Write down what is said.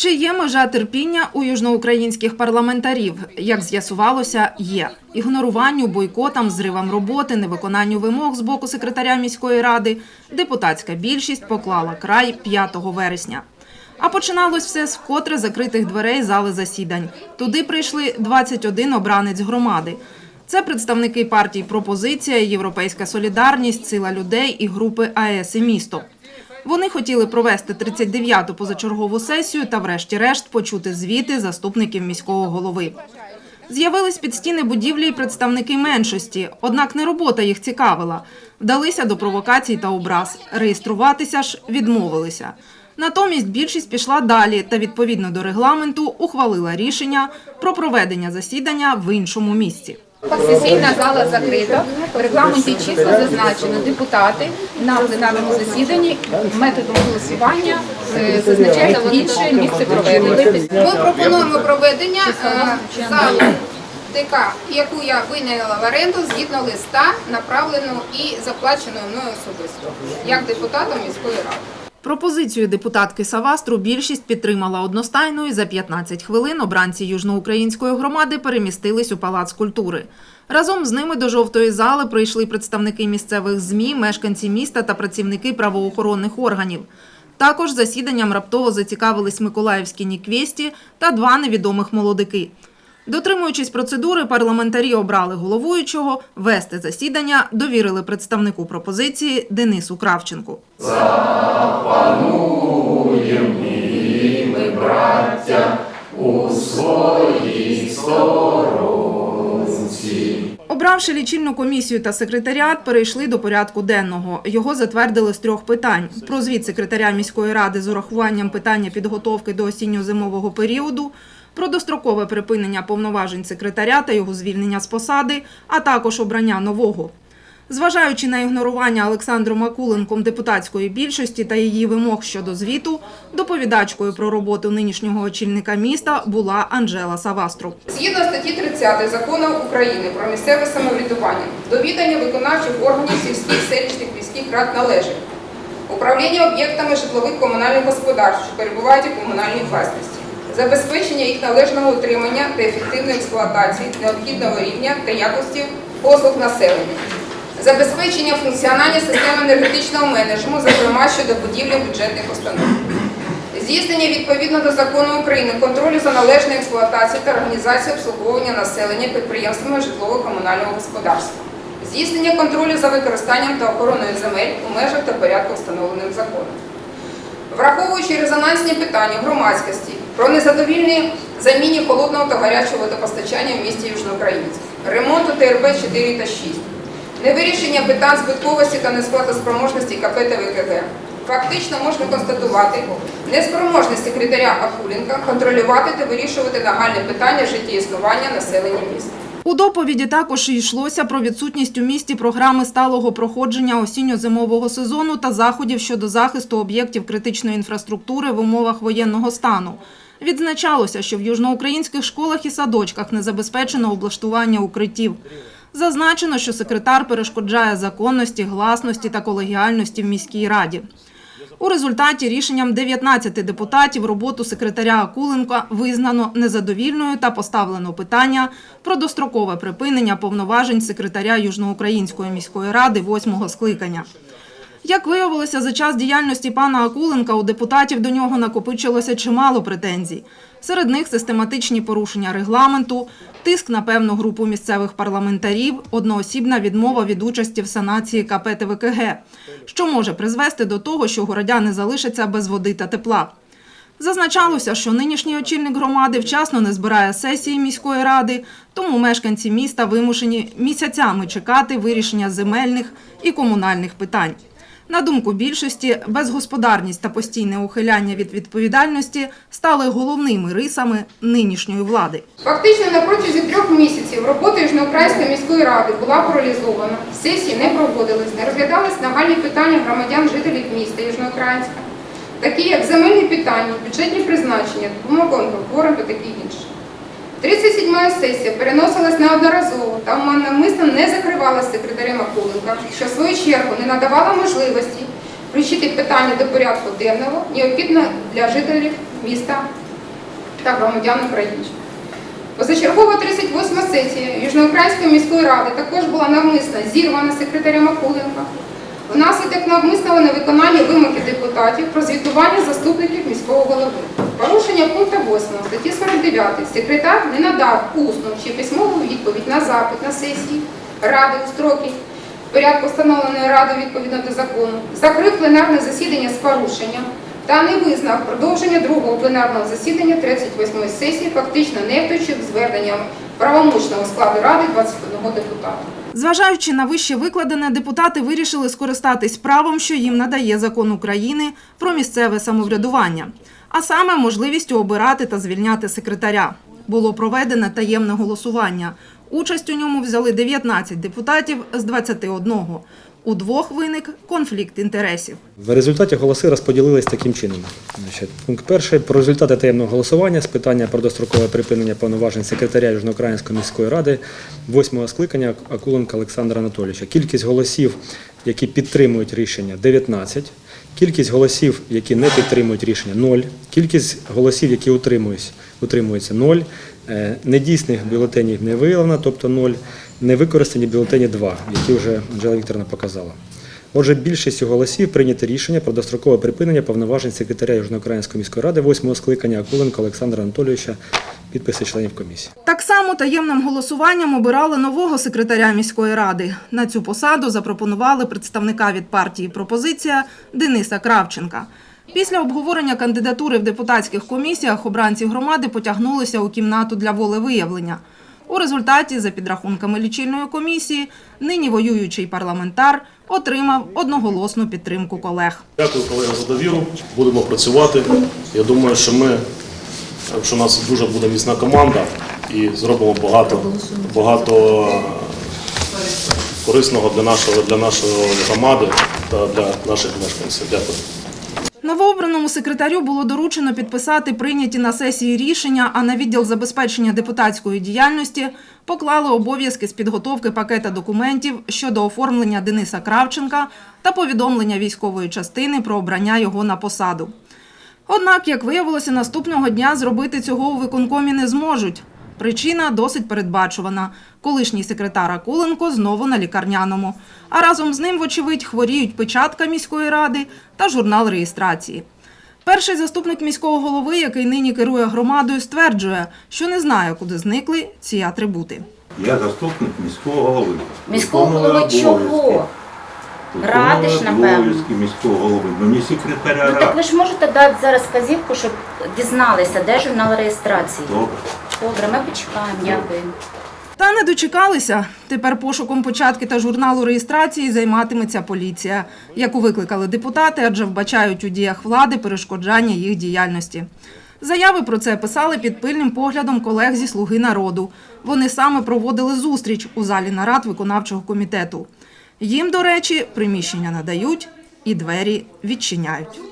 Чи є межа терпіння у южноукраїнських парламентарів? Як з'ясувалося, є ігноруванню, бойкотам, зривам роботи, невиконанню вимог з боку секретаря міської ради. Депутатська більшість поклала край 5 вересня. А починалось все з вкотре закритих дверей зали засідань. Туди прийшли 21 обранець громади. Це представники партій Пропозиція, Європейська Солідарність, Сила людей і групи АЕС і місто. Вони хотіли провести 39-ту позачергову сесію та, врешті-решт, почути звіти заступників міського голови. З'явились під стіни будівлі й представники меншості, однак не робота їх цікавила. Вдалися до провокацій та образ. Реєструватися ж відмовилися. Натомість більшість пішла далі та відповідно до регламенту ухвалила рішення про проведення засідання в іншому місці. Сесійна зала закрита. В регламенті чітко зазначено депутати на пленарному засіданні методом голосування е, зазначають інше місце проведення. Ми пропонуємо проведення е, зали ТК, яку я виняла в оренду згідно листа, направленого і заплаченого мною особисто, як депутатом міської ради. Пропозицію депутатки Савастру більшість підтримала одностайно і за 15 хвилин обранці южноукраїнської громади перемістились у Палац культури. Разом з ними до жовтої зали прийшли представники місцевих ЗМІ, мешканці міста та працівники правоохоронних органів. Також засіданням раптово зацікавились миколаївські ніквєсті та два невідомих молодики. Дотримуючись процедури, парламентарі обрали головуючого, вести засідання довірили представнику пропозиції Денису Кравченку. Обравши лічильну комісію та секретаріат, перейшли до порядку денного. Його затвердили з трьох питань: про звіт секретаря міської ради з урахуванням питання підготовки до осінньо-зимового періоду, про дострокове припинення повноважень секретаря та його звільнення з посади, а також обрання нового. Зважаючи на ігнорування Олександром Акуленком депутатської більшості та її вимог щодо звіту, доповідачкою про роботу нинішнього очільника міста була Анжела Савастру. Згідно статті 30 закону України про місцеве самоврядування, до відання виконавчих органів сільських, селищних, міських рад належить управління об'єктами житлових комунальних господарств, що перебувають у комунальній власності, забезпечення їх належного утримання та ефективної експлуатації необхідного рівня та якості послуг населення, забезпечення функціонування системи енергетичного менеджменту, зокрема щодо будівлі бюджетних установ. Здійснення відповідно до закону України контролю за належною експлуатацією та організацією обслуговування населення підприємствами житлово-комунального господарства. Здійснення контролю за використанням та охороною земель у межах та порядку, встановленим законом. Враховуючи резонансні питання громадськості про незадовільні заміні холодного та гарячого водопостачання в місті Южноукраїнськ, ремонту ТРБ 4 та 6, невирішення питань збитковості та несплатоспроможності КП та ВКГ. Фактично можна констатувати неспроможність секретаря Акуленка контролювати та вирішувати нагальне питання життєіснування населення міста. У доповіді також йшлося про відсутність у місті програми сталого проходження осінньо-зимового сезону та заходів щодо захисту об'єктів критичної інфраструктури в умовах воєнного стану. Відзначалося, що в южноукраїнських школах і садочках не забезпечено облаштування укриттів. Зазначено, що секретар перешкоджає законності, гласності та колегіальності в міській раді. У результаті рішенням 19 депутатів роботу секретаря Акуленка визнано незадовільною та поставлено питання про дострокове припинення повноважень секретаря Южноукраїнської міської ради восьмого скликання. Як виявилося, за час діяльності пана Акуленка у депутатів до нього накопичилося чимало претензій. Серед них систематичні порушення регламенту, тиск на певну групу місцевих парламентарів, одноосібна відмова від участі в санації КП ТВКГ, що може призвести до того, що городяни залишаться без води та тепла. Зазначалося, що нинішній очільник громади вчасно не збирає сесії міської ради, тому мешканці міста вимушені місяцями чекати вирішення земельних і комунальних питань. На думку більшості, безгосподарність та постійне ухиляння від відповідальності стали головними рисами нинішньої влади. Фактично на протязі трьох місяців робота Южноукраїнської міської ради була паралізована, сесії не проводились, не розглядались нагальні питання громадян жителів міста Южноукраїнська, такі як земельні питання, бюджетні призначення, допомога онкохворим та такі інші. 37-я сесія переносилась неодноразово та навмисно не закривалася секретарем Акуленка, що в свою чергу не надавала можливості включити питання до порядку денного, необхідно для жителів міста та громадян України. Позачергова 38 сесія Южноукраїнської міської ради також була навмисно зірвана секретарем Акуленка внаслідок навмисного невиконання вимоги депутатів про звітування заступників міського голови. Порушення пункту 8 статті 49 секретар не надав усну чи письмову відповідь на запит на сесії ради у строки порядку встановленої радою відповідно до закону, закрив пленарне засідання з порушенням та не визнав продовження другого пленарного засідання 38-ї сесії, фактично нехтуючи зверненням правомочного складу ради 21 депутата. Зважаючи на вище викладене, депутати вирішили скористатись правом, що їм надає закон України про місцеве самоврядування, а саме можливістю обирати та звільняти секретаря. Було проведене таємне голосування. Участь у ньому взяли 19 депутатів з 21. У двох виник конфлікт інтересів. В результаті голоси розподілились таким чином. Пункт перший про результати таємного голосування з питання про дострокове припинення повноважень секретаря Южноукраїнської міської ради восьмого скликання Акуленка Олександра Анатолійовича. Кількість голосів, які підтримують рішення 19. Кількість голосів, які не підтримують рішення 0. Кількість голосів, які утримуюсь- утримуються 0. Е, Недійсних бюлетенів не виявлено, тобто 0. Невикористані бюлетені 2, які вже Анжела Вікторовна показала. Отже, більшістю голосів прийнято рішення про дострокове припинення повноважень секретаря Южноукраїнської міської ради восьмого скликання Акуленка Олександра Анатолійовича, підписи членів комісії. Так само таємним голосуванням обирали нового секретаря міської ради. На цю посаду запропонували представника від партії «Пропозиція» Дениса Кравченка. Після обговорення кандидатури в депутатських комісіях обранці громади потягнулися у кімнату для волевиявлення. У результаті, за підрахунками лічильної комісії, нині воюючий парламентар отримав одноголосну підтримку колег. Дякую, колеги, за довіру. Будемо працювати. Я думаю, що ми, що у нас дуже буде міцна команда і зробимо багато, багато корисного для нашого для нашої громади та для наших мешканців. Дякую. Новообраному секретарю було доручено підписати прийняті на сесії рішення, а на відділ забезпечення депутатської діяльності поклали обов'язки з підготовки пакета документів щодо оформлення Дениса Кравченка та повідомлення військової частини про обрання його на посаду. Однак, як виявилося, наступного дня зробити цього у виконкомі не зможуть. Причина досить передбачувана. Колишній секретар Акуленко знову на лікарняному. А разом з ним, вочевидь, хворіють печатка міської ради та журнал реєстрації. Перший заступник міського голови, який нині керує громадою, стверджує, що не знає, куди зникли ці атрибути. Я заступник міського голови. Міського Виконую голови чого? Радиш, напевно. обов'язки міського голови, ну не секретаря Ну так ви ж можете дати зараз вказівку, щоб дізналися, де журнал реєстрації. Добре. Добре, ми почекаємо, дякую. Та не дочекалися. Тепер пошуком початки та журналу реєстрації займатиметься поліція, яку викликали депутати, адже вбачають у діях влади перешкоджання їх діяльності. Заяви про це писали під пильним поглядом колег зі «Слуги народу». Вони саме проводили зустріч у залі нарад виконавчого комітету. Їм, до речі, приміщення надають і двері відчиняють.